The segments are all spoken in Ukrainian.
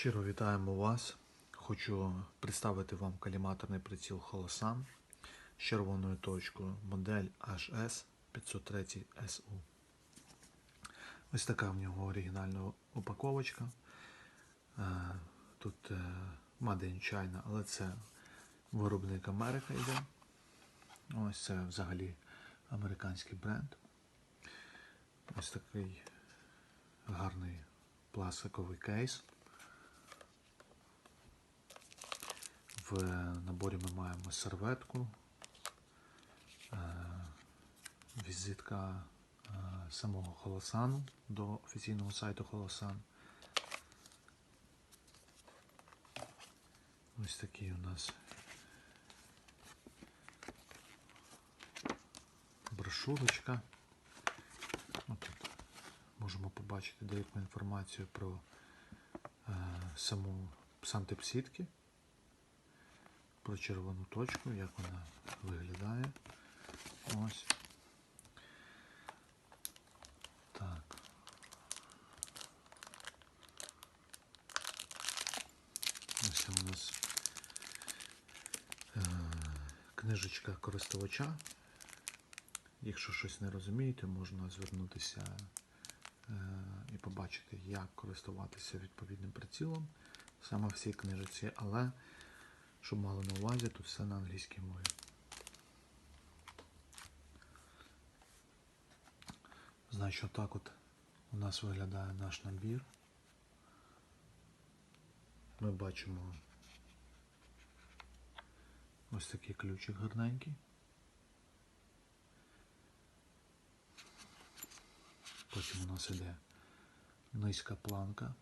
Щиро вітаємо вас. Хочу представити вам каліматорний приціл Holosun з червоною точкою модель HS 503 SU. Ось така в нього оригінальна упаковочка. Е, Тут е, Made in але це виробник Америка йде. Ось це взагалі американський бренд. Ось такий гарний пластиковий кейс. В наборі ми маємо серветку, е, візитка е, самого Холосану до офіційного сайту Холосан. Ось такий у нас брошурочка. От можемо побачити деяку інформацію про е, саму сам тип сітки про червону точку, як вона виглядає. Ось. Так. Ось у нас е, книжечка користувача. Якщо щось не розумієте, можна звернутися е, і побачити, як користуватися відповідним прицілом саме в цій книжці, але щоб мали на увазі, тут все на англійській мові. Значить, отак от у нас виглядає наш набір. Ми бачимо ось такий ключик гарненький. Потім у нас іде низька планка.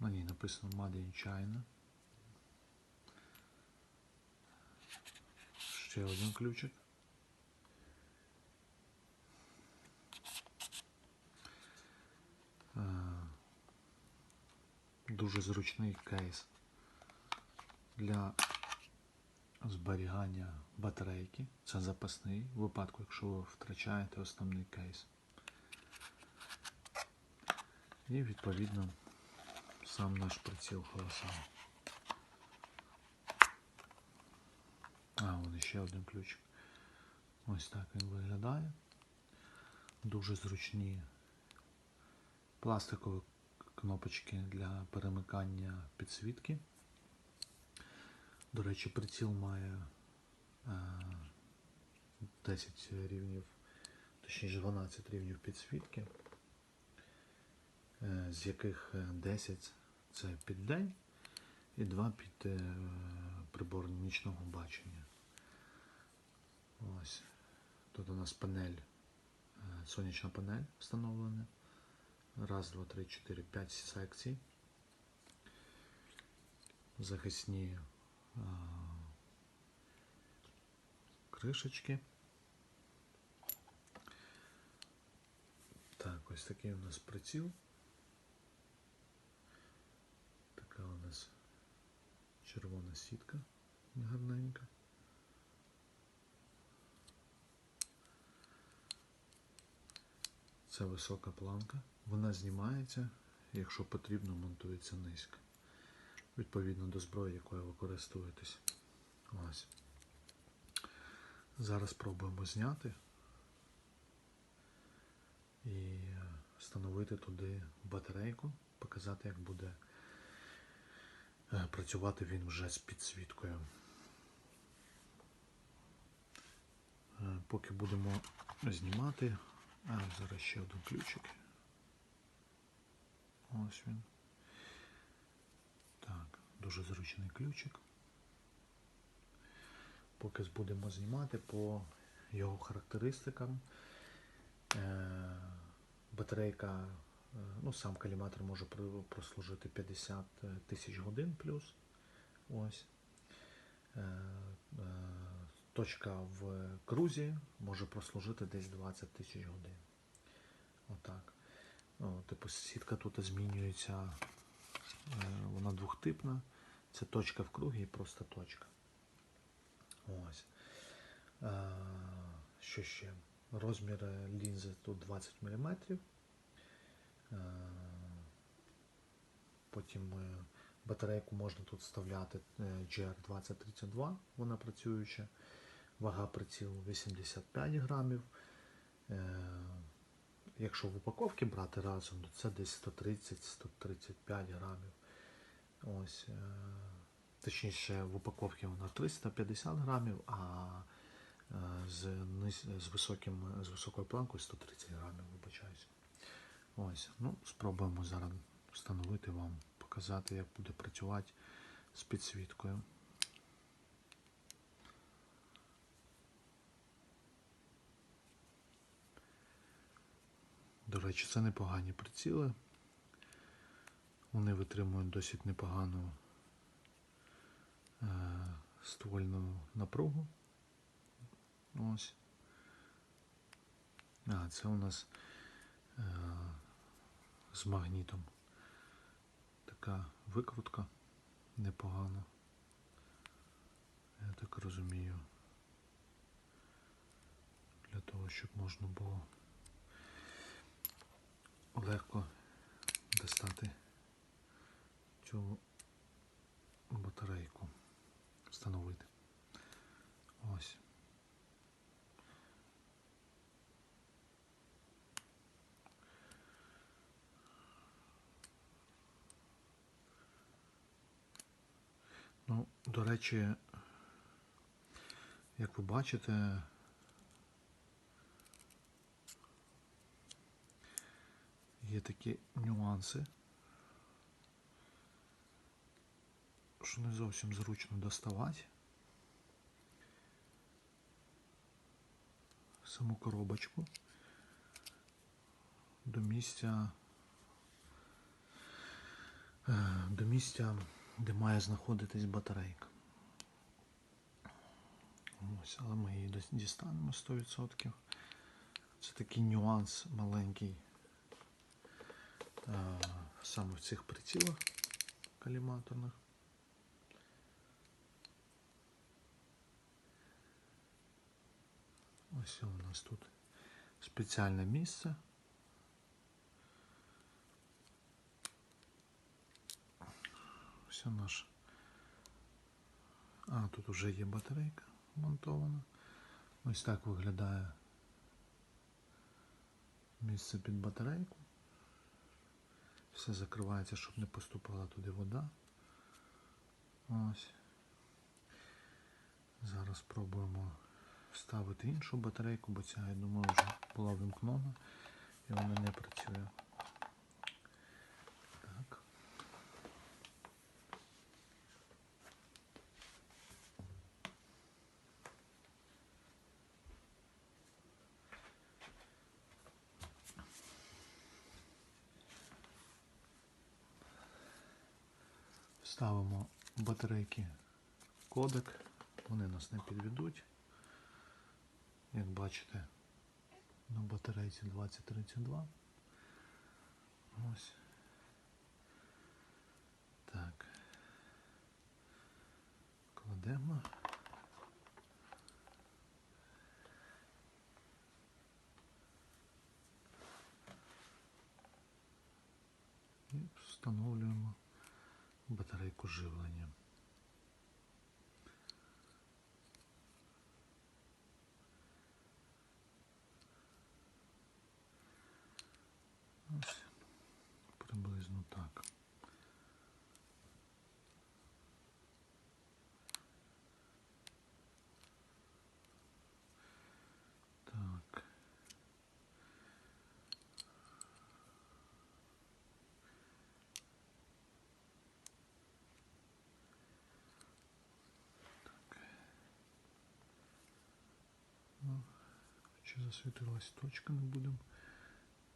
На ній написано Made in China. Ще один ключик. Е, Дуже зручний кейс для зберігання батарейки. Це запасний в випадку, якщо ви втрачаєте основний кейс. І відповідно сам наш приціл Холосан. А, вон ще один ключик. Ось так він виглядає. Дуже зручні пластикові кнопочки для перемикання підсвітки. До речі, приціл має е, 10 рівнів, точніше 12 рівнів підсвітки, е, з яких е, 10 це під день і 2 під е, прибор нічного бачення. Ось. Тут у нас панель, е, сонячна панель встановлена. Раз, два, три, чотири, п'ять секцій. Захисні а, кришечки. Так, ось такий у нас приціл. Така у нас червона сітка гарненька. Це висока планка. Вона знімається, якщо потрібно, монтується низько. Відповідно до зброї, якою ви користуєтесь. Ось. Зараз спробуємо зняти і встановити туди батарейку, показати, як буде працювати він вже з підсвіткою. Е, Поки будемо знімати, а зараз ще один ключик. Ось він. Так, дуже зручний ключик. Поки будемо знімати по його характеристикам. Е, батарейка, е, ну сам каліматор може прослужити 50 тисяч годин плюс. Ось. Е, е, точка в крузі може прослужити десь 20 тисяч годин. Отак. Ну, типу, сітка тут змінюється, е, вона двохтипна. Це точка в кругі і просто точка. Ось. Е, Що ще? Розмір лінзи тут 20 мм. Потім е, батарейку можна тут вставляти е, GR2032, вона працююча. Вага прицілу 85 грамів. Е, Якщо в упаковці брати разом, то це десь 130-135 грамів. Ось, точніше, в упаковці вона 350 грамів, а з, з, високим, з високою планкою 130 грамів, вибачаюся. Ось, ну, спробуємо зараз встановити вам, показати, як буде працювати з підсвіткою. До речі, це непогані приціли. Вони витримують досить непогану е, ствольну напругу. Ось. А, це у нас е, з магнітом. Така викрутка непогана. Я так розумію. Для того, щоб можна було легко достати цю батарейку, встановити. Ось. Ну, до речі, як ви бачите, є такі нюанси, що не зовсім зручно доставати. Саму коробочку до місця, е, до місця, де має знаходитись батарейка. Ось, але ми її дістанемо 100%. Це такий нюанс маленький а, саме в цих прицілах каліматорних. Ось у нас тут спеціальне місце. Ось наш. А, тут вже є батарейка монтована. Ось так виглядає місце під батарейку. Все закривається, щоб не поступала туди вода. Ось. Зараз спробуємо вставити іншу батарейку, бо ця, я думаю, вже була вимкнена і вона не працює. Ставимо батарейки кодек, вони нас не підведуть. Як бачите, на батарейці 2032. Ось. Так. Кладемо. І встановлюємо батарейку живлення. Ось приблизно так. Чи засвітилась точка, не будемо,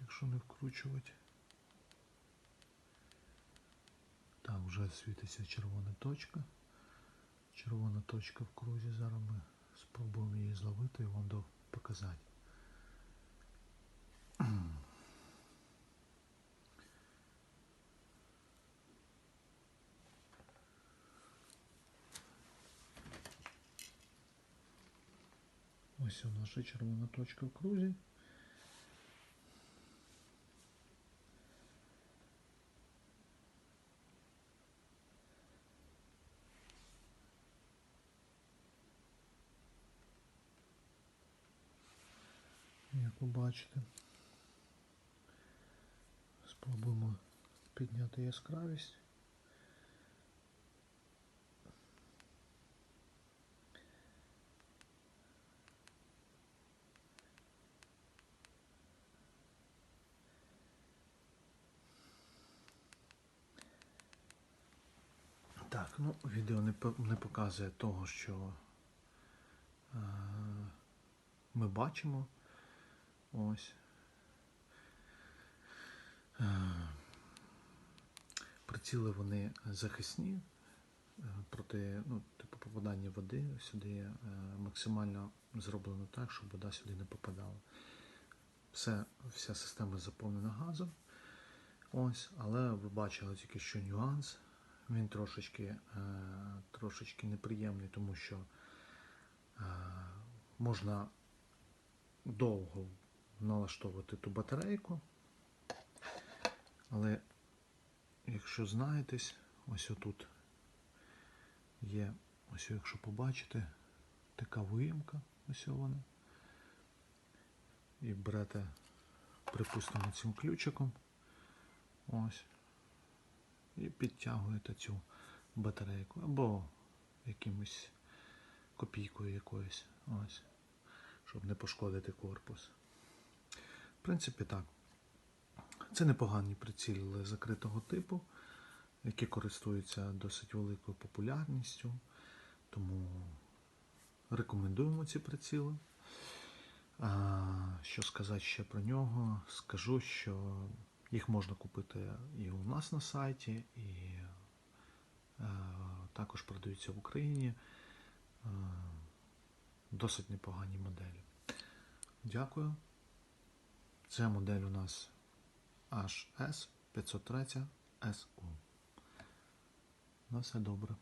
якщо не вкручувати. Так, вже світиться червона точка. Червона точка в крузі. Зараз ми спробуємо її зловити і вам показати. Ось у наша червона точка в крузі. Як ви бачите, спробуємо підняти яскравість. Ну відео не, не показує того, що е, ми бачимо. Ось. Е, приціли вони захисні е, проти ну, типу попадання води сюди е, максимально зроблено так, щоб вода сюди не попадала. Все, вся система заповнена газом. Ось, але ви бачили тільки що нюанс. Він трошечки, е, трошечки неприємний, тому що е, можна довго налаштовувати ту батарейку. Але якщо знаєтесь, ось отут є, ось якщо побачите, така виїмка, ось вона. І берете, припустимо, цим ключиком. Ось. І підтягуєте цю батарейку або якимось копійкою якоюсь. Ось. Щоб не пошкодити корпус. В принципі, так. Це непогані приціли закритого типу, які користуються досить великою популярністю. Тому рекомендуємо ці приціли. А, що сказати ще про нього? Скажу, що їх можна купити і у нас на сайті, і е, також продаються в Україні. Е, досить непогані моделі. Дякую. Це модель у нас HS 503 SU. На все добре.